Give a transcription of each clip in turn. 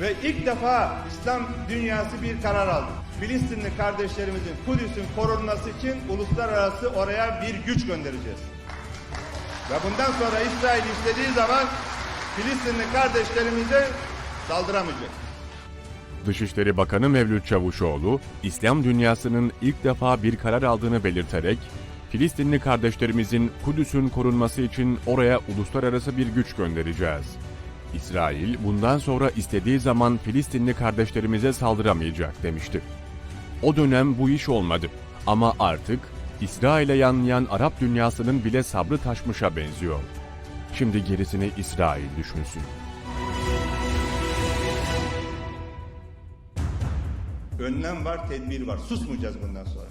Ve ilk defa İslam dünyası bir karar aldı. Filistinli kardeşlerimizin Kudüs'ün korunması için uluslararası oraya bir güç göndereceğiz. Ve bundan sonra İsrail istediği zaman Filistinli kardeşlerimize saldıramayacak. Dışişleri Bakanı Mevlüt Çavuşoğlu, İslam dünyasının ilk defa bir karar aldığını belirterek, Filistinli kardeşlerimizin Kudüs'ün korunması için oraya uluslararası bir güç göndereceğiz. İsrail bundan sonra istediği zaman Filistinli kardeşlerimize saldıramayacak demişti. O dönem bu iş olmadı ama artık İsrail'e yanlayan Arap dünyasının bile sabrı taşmışa benziyor. Şimdi gerisini İsrail düşünsün. Önlem var, tedbir var. Susmayacağız bundan sonra.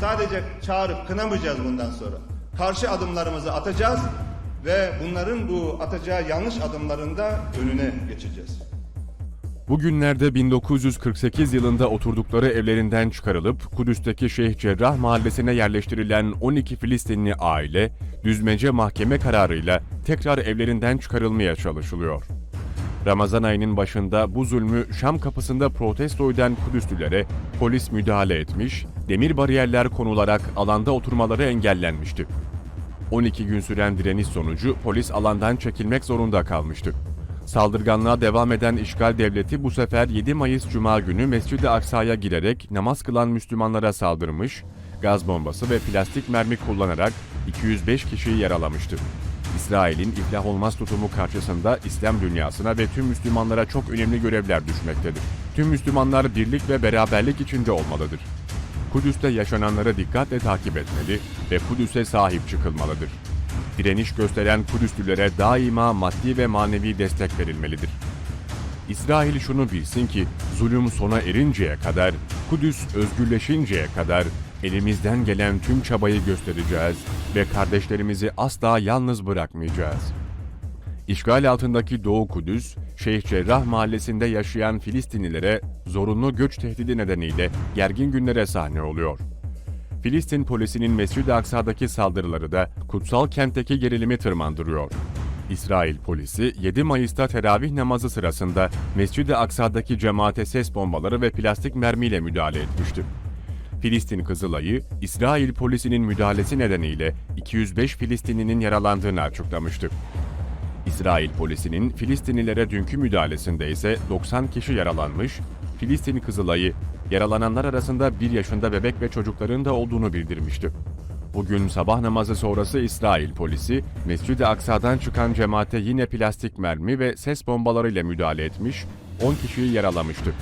Sadece çağırıp kınamayacağız bundan sonra. Karşı adımlarımızı atacağız ve bunların bu atacağı yanlış adımlarında önüne geçeceğiz. Bugünlerde 1948 yılında oturdukları evlerinden çıkarılıp Kudüs'teki Şeyh Cerrah mahallesine yerleştirilen 12 Filistinli aile düzmece mahkeme kararıyla tekrar evlerinden çıkarılmaya çalışılıyor. Ramazan ayının başında bu zulmü Şam kapısında protesto eden Kudüslülere polis müdahale etmiş, demir bariyerler konularak alanda oturmaları engellenmişti. 12 gün süren direniş sonucu polis alandan çekilmek zorunda kalmıştı. Saldırganlığa devam eden işgal devleti bu sefer 7 Mayıs Cuma günü Mescid-i Aksa'ya girerek namaz kılan Müslümanlara saldırmış, gaz bombası ve plastik mermi kullanarak 205 kişiyi yaralamıştı. İsrail'in iflah olmaz tutumu karşısında İslam dünyasına ve tüm Müslümanlara çok önemli görevler düşmektedir. Tüm Müslümanlar birlik ve beraberlik içinde olmalıdır. Kudüs'te yaşananları dikkatle takip etmeli ve Kudüs'e sahip çıkılmalıdır. Direniş gösteren Kudüslülere daima maddi ve manevi destek verilmelidir. İsrail şunu bilsin ki zulüm sona erinceye kadar, Kudüs özgürleşinceye kadar elimizden gelen tüm çabayı göstereceğiz ve kardeşlerimizi asla yalnız bırakmayacağız. İşgal altındaki Doğu Kudüs, Şeyh Cerrah mahallesinde yaşayan Filistinlilere zorunlu göç tehdidi nedeniyle gergin günlere sahne oluyor. Filistin polisinin Mescid-i Aksa'daki saldırıları da kutsal kentteki gerilimi tırmandırıyor. İsrail polisi 7 Mayıs'ta teravih namazı sırasında Mescid-i Aksa'daki cemaate ses bombaları ve plastik mermiyle müdahale etmişti. Filistin Kızılay'ı, İsrail polisinin müdahalesi nedeniyle 205 Filistinlinin yaralandığını açıklamıştı. İsrail polisinin Filistinlilere dünkü müdahalesinde ise 90 kişi yaralanmış, Filistin Kızılay'ı yaralananlar arasında 1 yaşında bebek ve çocukların da olduğunu bildirmişti. Bugün sabah namazı sonrası İsrail polisi, Mescid-i Aksa'dan çıkan cemaate yine plastik mermi ve ses bombalarıyla müdahale etmiş, 10 kişiyi yaralamıştı.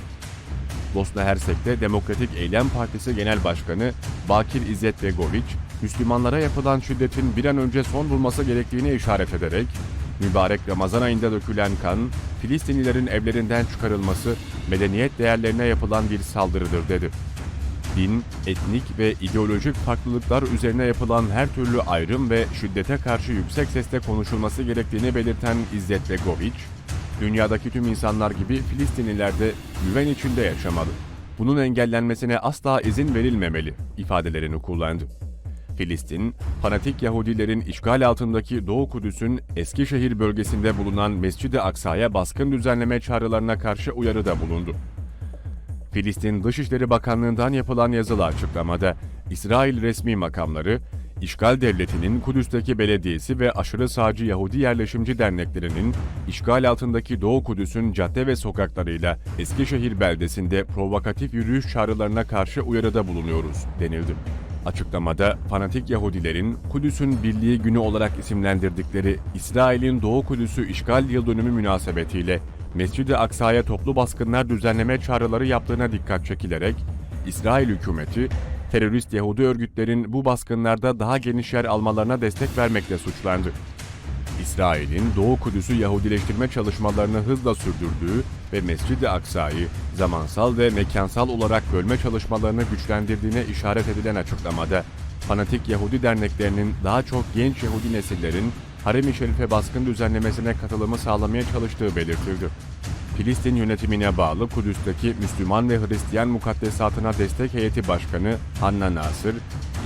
Bosna Hersek'te Demokratik Eylem Partisi Genel Başkanı Bakir İzzet Begoviç, Müslümanlara yapılan şiddetin bir an önce son bulması gerektiğini işaret ederek, mübarek Ramazan ayında dökülen kan, Filistinlilerin evlerinden çıkarılması, medeniyet değerlerine yapılan bir saldırıdır dedi. Din, etnik ve ideolojik farklılıklar üzerine yapılan her türlü ayrım ve şiddete karşı yüksek sesle konuşulması gerektiğini belirten İzzet Begoviç, dünyadaki tüm insanlar gibi Filistinliler de güven içinde yaşamalı. Bunun engellenmesine asla izin verilmemeli ifadelerini kullandı. Filistin, fanatik Yahudilerin işgal altındaki Doğu Kudüs'ün Eskişehir bölgesinde bulunan Mescid-i Aksa'ya baskın düzenleme çağrılarına karşı uyarıda bulundu. Filistin Dışişleri Bakanlığı'ndan yapılan yazılı açıklamada, İsrail resmi makamları, İşgal Devleti'nin Kudüs'teki belediyesi ve aşırı sağcı Yahudi yerleşimci derneklerinin işgal altındaki Doğu Kudüs'ün cadde ve sokaklarıyla Eskişehir beldesinde provokatif yürüyüş çağrılarına karşı uyarıda bulunuyoruz denildi. Açıklamada fanatik Yahudilerin Kudüs'ün Birliği Günü olarak isimlendirdikleri İsrail'in Doğu Kudüs'ü işgal yıl dönümü münasebetiyle Mescid-i Aksa'ya toplu baskınlar düzenleme çağrıları yaptığına dikkat çekilerek İsrail hükümeti terörist Yahudi örgütlerin bu baskınlarda daha geniş yer almalarına destek vermekle suçlandı. İsrail'in Doğu Kudüs'ü Yahudileştirme çalışmalarını hızla sürdürdüğü ve Mescid-i Aksa'yı zamansal ve mekansal olarak bölme çalışmalarını güçlendirdiğine işaret edilen açıklamada, fanatik Yahudi derneklerinin daha çok genç Yahudi nesillerin Harem-i Şerif'e baskın düzenlemesine katılımı sağlamaya çalıştığı belirtildi. Filistin yönetimine bağlı Kudüs'teki Müslüman ve Hristiyan mukaddesatına destek heyeti başkanı Hanna Nasır,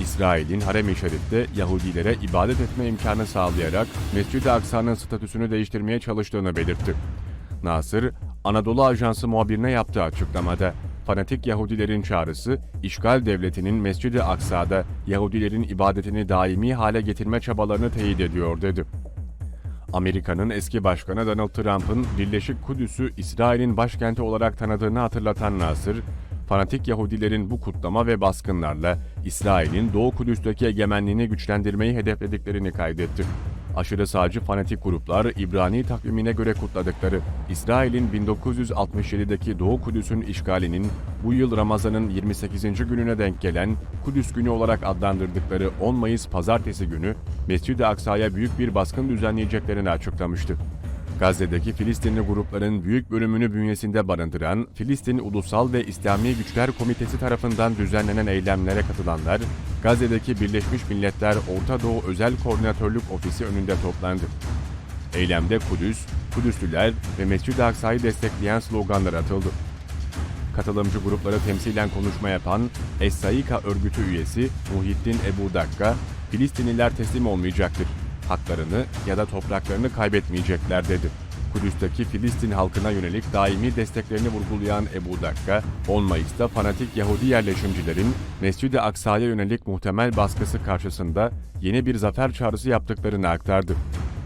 İsrail'in Harem-i Şerif'te Yahudilere ibadet etme imkanı sağlayarak Mescid-i Aksa'nın statüsünü değiştirmeye çalıştığını belirtti. Nasır, Anadolu Ajansı muhabirine yaptığı açıklamada, fanatik Yahudilerin çağrısı, işgal devletinin Mescid-i Aksa'da Yahudilerin ibadetini daimi hale getirme çabalarını teyit ediyor dedi. Amerika'nın eski başkanı Donald Trump'ın Birleşik Kudüs'ü İsrail'in başkenti olarak tanıdığını hatırlatan Nasır, fanatik Yahudilerin bu kutlama ve baskınlarla İsrail'in Doğu Kudüs'teki egemenliğini güçlendirmeyi hedeflediklerini kaydetti. Aşırı sağcı fanatik gruplar İbrani takvimine göre kutladıkları İsrail'in 1967'deki Doğu Kudüs'ün işgalinin bu yıl Ramazan'ın 28. gününe denk gelen Kudüs günü olarak adlandırdıkları 10 Mayıs pazartesi günü Mescid-i Aksa'ya büyük bir baskın düzenleyeceklerini açıklamıştı. Gazze'deki Filistinli grupların büyük bölümünü bünyesinde barındıran Filistin Ulusal ve İslami Güçler Komitesi tarafından düzenlenen eylemlere katılanlar, Gazze'deki Birleşmiş Milletler Orta Doğu Özel Koordinatörlük Ofisi önünde toplandı. Eylemde Kudüs, Kudüslüler ve Mescid-i Aksa'yı destekleyen sloganlar atıldı. Katılımcı grupları temsilen konuşma yapan Es-Saika örgütü üyesi Muhittin Ebu Dakka, Filistinliler teslim olmayacaktır. Haklarını ya da topraklarını kaybetmeyecekler dedi. Kudüs'teki Filistin halkına yönelik daimi desteklerini vurgulayan Ebu Dakka, 10 Mayıs'ta fanatik Yahudi yerleşimcilerin Mescid-i Aksa'ya yönelik muhtemel baskısı karşısında yeni bir zafer çağrısı yaptıklarını aktardı.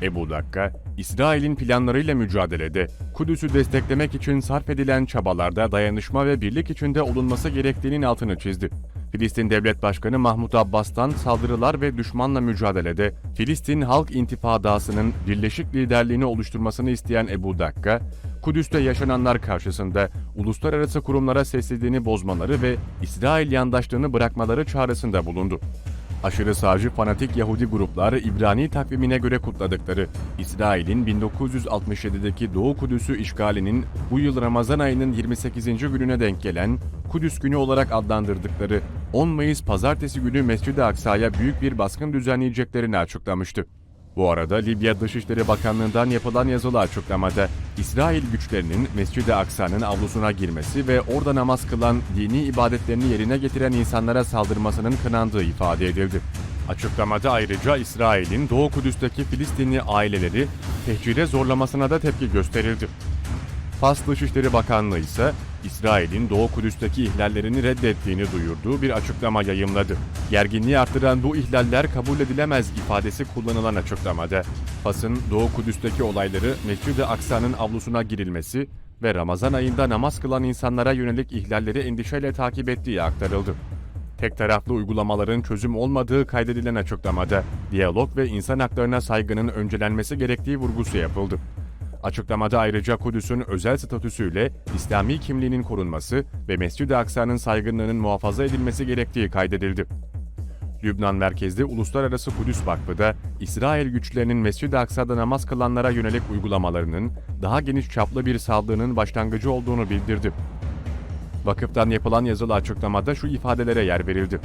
Ebu Dakka, İsrail'in planlarıyla mücadelede, Kudüs'ü desteklemek için sarf edilen çabalarda dayanışma ve birlik içinde olunması gerektiğinin altını çizdi. Filistin Devlet Başkanı Mahmut Abbas'tan saldırılar ve düşmanla mücadelede Filistin Halk İntifadası'nın birleşik liderliğini oluşturmasını isteyen Ebu Dakka, Kudüs'te yaşananlar karşısında uluslararası kurumlara sessizliğini bozmaları ve İsrail yandaşlığını bırakmaları çağrısında bulundu. Aşırı sağcı fanatik Yahudi gruplar İbrani takvimine göre kutladıkları İsrail'in 1967'deki Doğu Kudüs'ü işgalinin bu yıl Ramazan ayının 28. gününe denk gelen Kudüs günü olarak adlandırdıkları 10 Mayıs pazartesi günü Mescid-i Aksa'ya büyük bir baskın düzenleyeceklerini açıklamıştı. Bu arada Libya Dışişleri Bakanlığı'ndan yapılan yazılı açıklamada İsrail güçlerinin Mescid-i Aksa'nın avlusuna girmesi ve orada namaz kılan, dini ibadetlerini yerine getiren insanlara saldırmasının kınandığı ifade edildi. Açıklamada ayrıca İsrail'in Doğu Kudüs'teki Filistinli aileleri tehcire zorlamasına da tepki gösterildi. Fas Dışişleri Bakanlığı ise İsrail'in Doğu Kudüs'teki ihlallerini reddettiğini duyurduğu bir açıklama yayımladı. Gerginliği arttıran bu ihlaller kabul edilemez ifadesi kullanılan açıklamada, Fas'ın Doğu Kudüs'teki olayları Mescid-i Aksa'nın avlusuna girilmesi ve Ramazan ayında namaz kılan insanlara yönelik ihlalleri endişeyle takip ettiği aktarıldı. Tek taraflı uygulamaların çözüm olmadığı kaydedilen açıklamada, diyalog ve insan haklarına saygının öncelenmesi gerektiği vurgusu yapıldı. Açıklamada ayrıca Kudüs'ün özel statüsüyle İslami kimliğinin korunması ve Mescid-i Aksa'nın saygınlığının muhafaza edilmesi gerektiği kaydedildi. Lübnan merkezli Uluslararası Kudüs Vakfı da İsrail güçlerinin Mescid-i Aksa'da namaz kılanlara yönelik uygulamalarının daha geniş çaplı bir saldırının başlangıcı olduğunu bildirdi. Vakıftan yapılan yazılı açıklamada şu ifadelere yer verildi.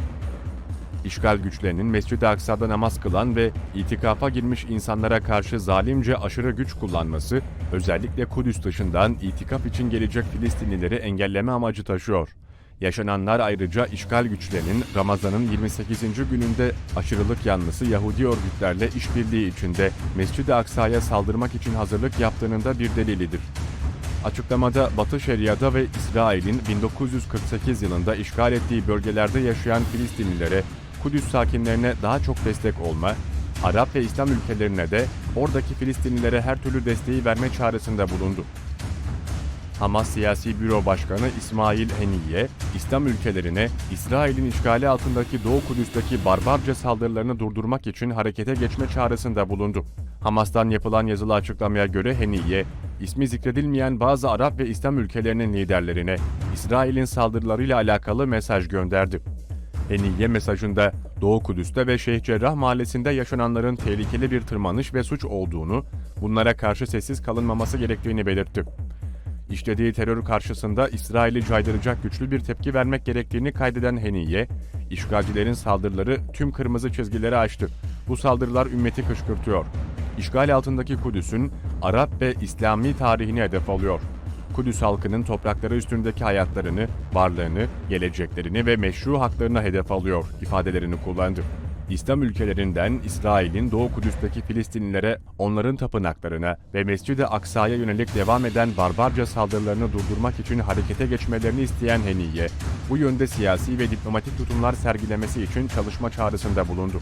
İşgal güçlerinin Mescid-i Aksa'da namaz kılan ve itikafa girmiş insanlara karşı zalimce aşırı güç kullanması, özellikle Kudüs dışından itikaf için gelecek Filistinlileri engelleme amacı taşıyor. Yaşananlar ayrıca işgal güçlerinin Ramazan'ın 28. gününde aşırılık yanlısı Yahudi örgütlerle işbirliği içinde Mescid-i Aksa'ya saldırmak için hazırlık yaptığının da bir delilidir. Açıklamada Batı Şeria'da ve İsrail'in 1948 yılında işgal ettiği bölgelerde yaşayan Filistinlilere, Kudüs sakinlerine daha çok destek olma, Arap ve İslam ülkelerine de oradaki Filistinlilere her türlü desteği verme çağrısında bulundu. Hamas Siyasi Büro Başkanı İsmail Heniye, İslam ülkelerine İsrail'in işgali altındaki Doğu Kudüs'teki barbarca saldırılarını durdurmak için harekete geçme çağrısında bulundu. Hamas'tan yapılan yazılı açıklamaya göre Heniye, ismi zikredilmeyen bazı Arap ve İslam ülkelerinin liderlerine İsrail'in saldırılarıyla alakalı mesaj gönderdi. Heniye mesajında Doğu Kudüs'te ve Şeyh Cerrah mahallesinde yaşananların tehlikeli bir tırmanış ve suç olduğunu, bunlara karşı sessiz kalınmaması gerektiğini belirtti. İşlediği terör karşısında İsrail'i caydıracak güçlü bir tepki vermek gerektiğini kaydeden Heniye, işgalcilerin saldırıları tüm kırmızı çizgileri aştı. Bu saldırılar ümmeti kışkırtıyor. İşgal altındaki Kudüs'ün Arap ve İslami tarihini hedef alıyor. Kudüs halkının toprakları üstündeki hayatlarını, varlığını, geleceklerini ve meşru haklarına hedef alıyor ifadelerini kullandı. İslam ülkelerinden İsrail'in Doğu Kudüs'teki Filistinlilere, onların tapınaklarına ve Mescid-i Aksa'ya yönelik devam eden barbarca saldırılarını durdurmak için harekete geçmelerini isteyen Heniye, bu yönde siyasi ve diplomatik tutumlar sergilemesi için çalışma çağrısında bulundu.